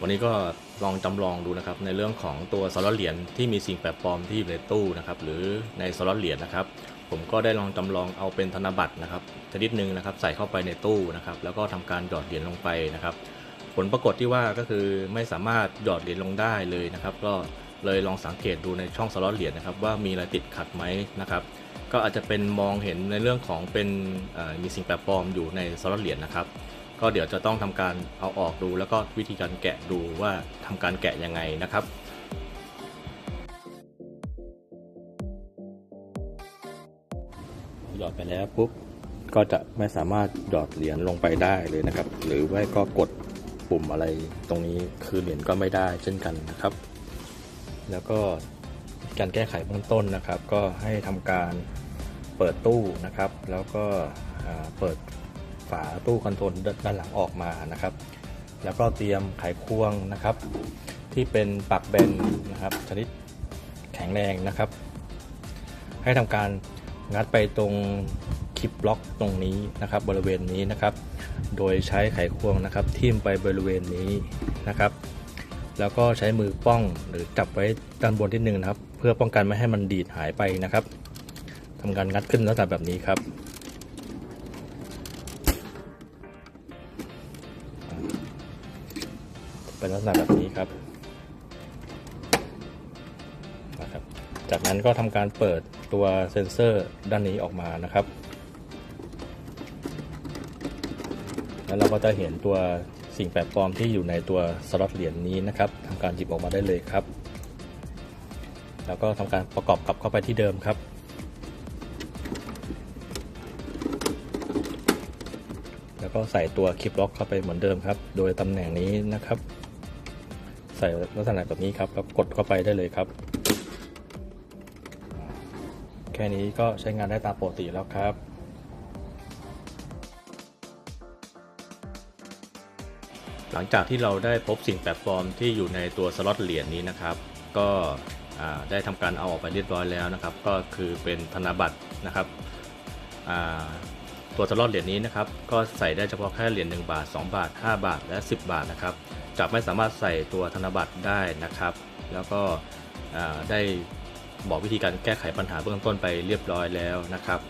วันนี้ก็ลองจำลองดูนะครับในเรื่องของตัวสล็อตเหรียญที่มีสิ่งแปลกปลอมที่อยู่ในตู้นะครับหรือในสล็อตเหรียญนะครับผมก็ได้ลองจำลองเอาเป็นธนบัตรนะครับชนิดหนึ่งนะครับใส่เข้าไปในตู้นะครับแล้วก็ทำการหยอดเหรียญลงไปนะครับ ผลปรากฏที่ว่าก็คือไม่สามารถหยอดเหรียญลงได้เลยนะครับ ก็เลยลองสังเกตดูในช่องสล็อตเหรียญนะครับว่ามีอะไรติดขัดไหมนะครับก็อาจจะเป็นมองเห็นในเรื่องของเป็นมีสิ่งแปลกปลอมอยู่ในสล็อตเหรียญนะครับ ก็เดี๋ยวจะต้องทำการเอาออกดู แล้วก็วิธีการแกะดูว่าทำการแกะยังไงนะครับหยอดไปแล้วปุ๊บก็จะไม่สามารถหยอดเหรียญลงไปได้เลยนะครับ หรือว่าก็กดปุ่มอะไรตรงนี้คือเหรียญก็ไม่ได้เช่นกันนะครับ แล้วก็การแก้ไขเบื้องต้นนะครับ ก็ให้ทำการเปิดตู้นะครับ แล้วก็เปิด ฝาตู้คอนโทรลด้านหลังออกมานะครับ แล้วก็เตรียมไขควงนะครับ ที่เป็นปากแบนนะครับ ชนิดแข็งแรงนะครับ ให้ทำการงัดไปตรงคลิปล็อกตรงนี้นะครับ บริเวณนี้นะครับ โดยใช้ไขควงนะครับ ทิ่มไปบริเวณนี้นะครับ แล้วก็ใช้มือป้องหรือจับไว้ด้านบนที่หนึ่งนะครับ เพื่อป้องกันไม่ให้มันดีดหายไปนะครับทำการงัดขึ้นลักษณะแบบนี้ครับ เป็นลักษณะแบบนี้ครับนะครับ จากนั้นก็ทำการเปิดตัวเซ็นเซอร์ด้านนี้ออกมานะครับ แล้วเราก็จะเห็นตัวสิ่งแปลกปลอมที่อยู่ในตัวสล็อตเหรียญนี้นะครับทำการหยิบออกมาได้เลยครับ แล้วก็ทำการประกอบกลับเข้าไปที่เดิมครับ ก็ใส่ตัวคลิปล็อกเข้าไปเหมือนเดิมครับ โดยตำแหน่งนี้นะครับ ใส่ลักษณะแบบนี้ครับแล้วกดเข้าไปได้เลยครับ แค่นี้ก็ใช้งานได้ตามปกติแล้วครับหลังจากที่เราได้พบสิ่งแปลกปลอมที่อยู่ในตัวสล็อตเหรียญนี้นะครับ ก็ได้ทำการเอาออกไปเรียบร้อยแล้วนะครับ ก็คือเป็นธนบัตรนะครับอ่า ตัวสล็อตเหรียญนี้นะครับก็ใส่ได้เฉพาะแค่เหรียญ1บาท 2 บาท 5 บาท และ 10 บาทนะครับจะไม่สามารถใส่ตัวธนบัตรได้นะครับ แล้วก็ได้บอกวิธีการแก้ไขปัญหาเบื้องต้นไปเรียบร้อยแล้วนะครับ